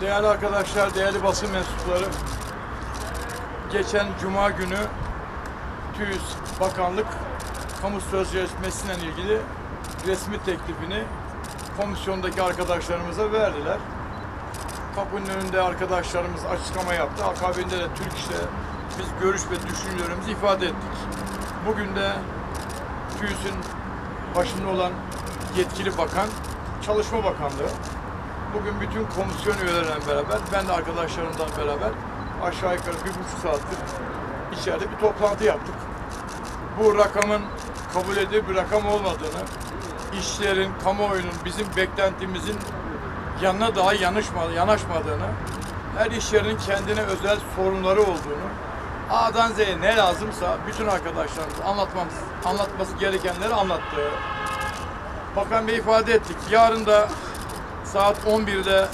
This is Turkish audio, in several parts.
Değerli arkadaşlar, değerli basın mensupları, geçen Cuma günü TÜİS Bakanlık kamu sözleşmesiyle ilgili resmi teklifini komisyondaki arkadaşlarımıza verdiler. Kapının önünde arkadaşlarımız açıklama yaptı. Akabinde de Türk İş'te biz görüş ve düşüncelerimizi ifade ettik. Bugün de TÜİS'in başında olan yetkili bakan Çalışma Bakanlığı Bugün bütün komisyon üyeleriyle beraber, ben de arkadaşlarımdan beraber aşağı yukarı bir buçuk saattir içeride bir toplantı yaptık. Bu rakamın kabul edilir bir rakam olmadığını, işlerin, kamuoyunun bizim beklentimizin yanına daha yanışma, yanaşmadığını, her iş yerinin kendine özel sorunları olduğunu, A'dan Z'ye ne lazımsa bütün arkadaşlarımız anlatmamız, anlatması gerekenleri anlattı. Bakan Bey ifade ettik. Yarın da saat 11'de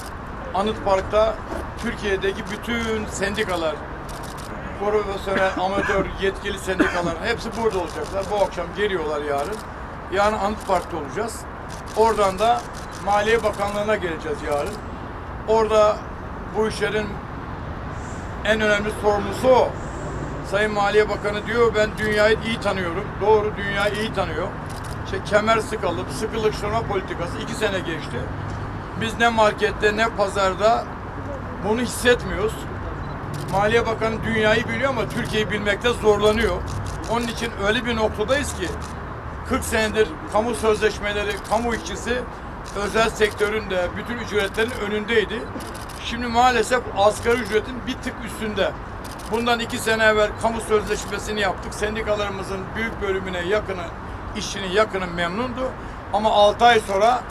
Anıt Park'ta Türkiye'deki bütün sendikalar, profesyonel, amatör, yetkili sendikalar hepsi burada olacaklar. Bu akşam geliyorlar yarın. Yarın Anıt Park'ta olacağız. Oradan da Maliye Bakanlığı'na geleceğiz yarın. Orada bu işlerin en önemli sorumlusu o. Sayın Maliye Bakanı diyor ben dünyayı iyi tanıyorum. Doğru dünyayı iyi tanıyor. İşte kemer sıkalım, sıkılıklaştırma politikası iki sene geçti. Biz ne markette ne pazarda bunu hissetmiyoruz. Maliye Bakanı dünyayı biliyor ama Türkiye'yi bilmekte zorlanıyor. Onun için öyle bir noktadayız ki 40 senedir kamu sözleşmeleri, kamu işçisi özel sektörün de bütün ücretlerin önündeydi. Şimdi maalesef asgari ücretin bir tık üstünde. Bundan iki sene evvel kamu sözleşmesini yaptık. Sendikalarımızın büyük bölümüne yakını, işçinin yakını memnundu. Ama 6 ay sonra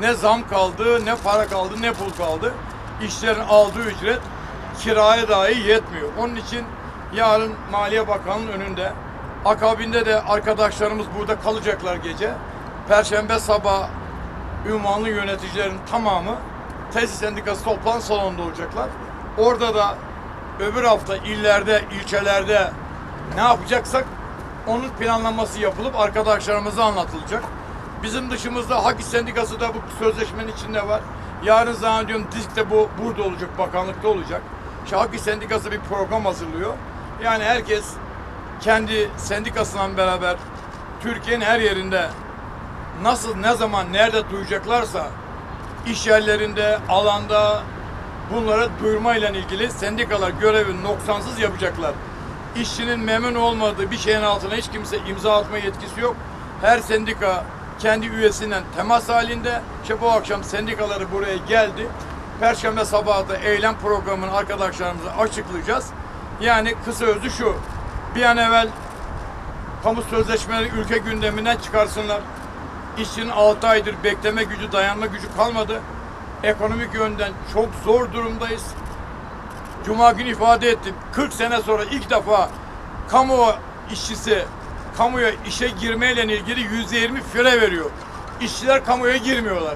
ne zam kaldı, ne para kaldı, ne pul kaldı. İşçilerin aldığı ücret kiraya dahi yetmiyor. Onun için yarın Maliye Bakanı'nın önünde akabinde de arkadaşlarımız burada kalacaklar gece. Perşembe sabah ünvanlı yöneticilerin tamamı tesis sendikası toplantı salonunda olacaklar. Orada da öbür hafta illerde, ilçelerde ne yapacaksak onun planlaması yapılıp arkadaşlarımıza anlatılacak. Bizim dışımızda Hak Sendikası da bu sözleşmenin içinde var. Yarın zannediyorum disk de bu burada olacak, bakanlıkta olacak. İşte Hak Sendikası bir program hazırlıyor. Yani herkes kendi sendikasıyla beraber Türkiye'nin her yerinde nasıl, ne zaman, nerede duyacaklarsa iş yerlerinde, alanda bunları duyurmayla ilgili sendikalar görevini noksansız yapacaklar. İşçinin memnun olmadığı bir şeyin altına hiç kimse imza atma yetkisi yok. Her sendika kendi üyesinden temas halinde. İşte bu akşam sendikaları buraya geldi. Perşembe sabahı da eylem programını arkadaşlarımıza açıklayacağız. Yani kısa özü şu. Bir an evvel kamu sözleşmeleri ülke gündeminden çıkarsınlar. İşçinin 6 aydır bekleme gücü, dayanma gücü kalmadı. Ekonomik yönden çok zor durumdayız. Cuma günü ifade ettim. 40 sene sonra ilk defa kamu işçisi kamuya işe girmeyle ilgili yüzde yirmi fire veriyor. İşçiler kamuya girmiyorlar.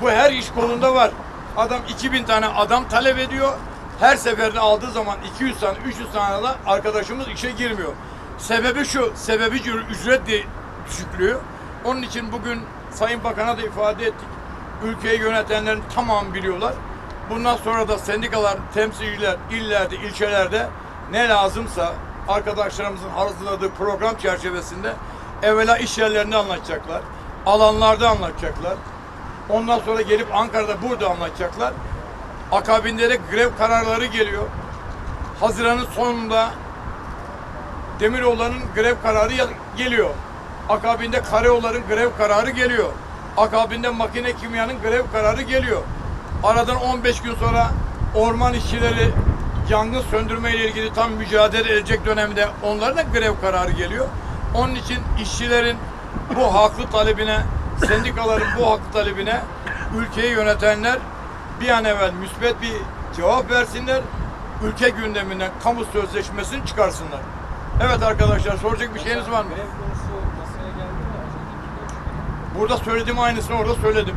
Bu her iş kolunda var. Adam 2000 tane adam talep ediyor. Her seferinde aldığı zaman 200 tane, 300 tane da arkadaşımız işe girmiyor. Sebebi şu, sebebi ücret de düşüklüğü. Onun için bugün Sayın Bakan'a da ifade ettik. Ülkeyi yönetenlerin tamamı biliyorlar. Bundan sonra da sendikalar, temsilciler, illerde, ilçelerde ne lazımsa arkadaşlarımızın hazırladığı program çerçevesinde evvela iş yerlerinde anlatacaklar. Alanlarda anlatacaklar. Ondan sonra gelip Ankara'da burada anlatacaklar. Akabinde de grev kararları geliyor. Haziran'ın sonunda Demiroğulları'nın grev kararı geliyor. Akabinde Karayolları'nın grev kararı geliyor. Akabinde Makine Kimya'nın grev kararı geliyor. Aradan 15 gün sonra orman işçileri yangın söndürme ile ilgili tam mücadele edecek dönemde onların da grev kararı geliyor. Onun için işçilerin bu haklı talebine, sendikaların bu haklı talebine ülkeyi yönetenler bir an evvel müsbet bir cevap versinler. Ülke gündeminden kamu sözleşmesini çıkarsınlar. Evet arkadaşlar soracak bir şeyiniz var mı? Önceki Burada söylediğim aynısını orada söyledim.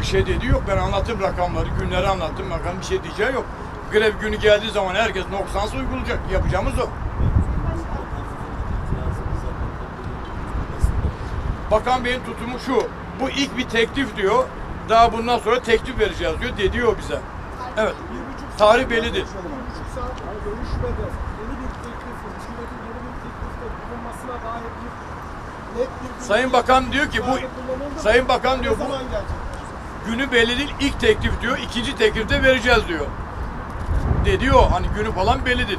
Bir şey dediği yok. Ben anlattım rakamları, günleri anlattım. Bakalım bir şey diyeceği yok. Grev günü geldiği zaman herkes noksansı uygulayacak. Yapacağımız o. Bakan Bey'in tutumu şu. Bu ilk bir teklif diyor. Daha bundan sonra teklif vereceğiz diyor. De diyor bize. Evet. Tarih bellidir. Sayın Bakan diyor ki bu? Sayın Bakan diyor bu? Günü belli değil. İlk teklif diyor. ikinci teklifte vereceğiz diyor. De diyor hani günü falan belli değil.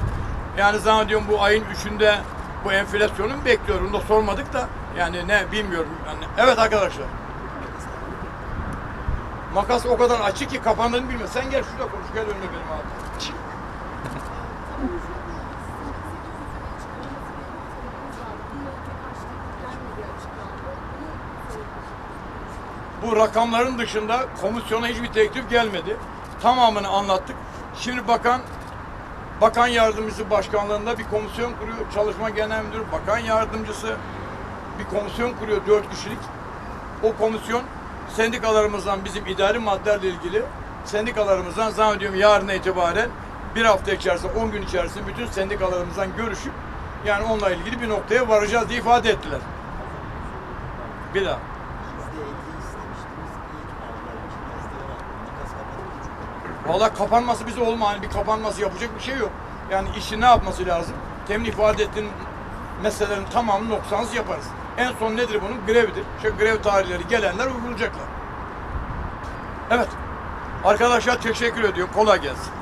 Yani zannediyorum bu ayın üçünde bu enflasyonu mu bekliyor? Onu da sormadık da yani ne bilmiyorum. Yani, evet arkadaşlar. Makas o kadar açık ki kapandığını bilmiyor. Sen gel şurada konuş. Gel önüne benim abi. Bu rakamların dışında komisyona hiçbir teklif gelmedi. Tamamını anlattık. Şimdi bakan bakan yardımcısı başkanlığında bir komisyon kuruyor. Çalışma Genel Müdürü, bakan yardımcısı bir komisyon kuruyor dört kişilik. O komisyon sendikalarımızdan bizim idari maddelerle ilgili sendikalarımızdan zannediyorum yarın itibaren bir hafta içerisinde, 10 gün içerisinde bütün sendikalarımızdan görüşüp yani onunla ilgili bir noktaya varacağız diye ifade ettiler. Bir daha. Valla kapanması bize olma. Hani bir kapanması yapacak bir şey yok. Yani işi ne yapması lazım? Temin ifade ettiğin meselelerin tamamını noksansız yaparız. En son nedir bunun? Grevdir. Şu grev tarihleri gelenler uygulayacaklar. Evet. Arkadaşlar teşekkür ediyorum. Kolay gelsin.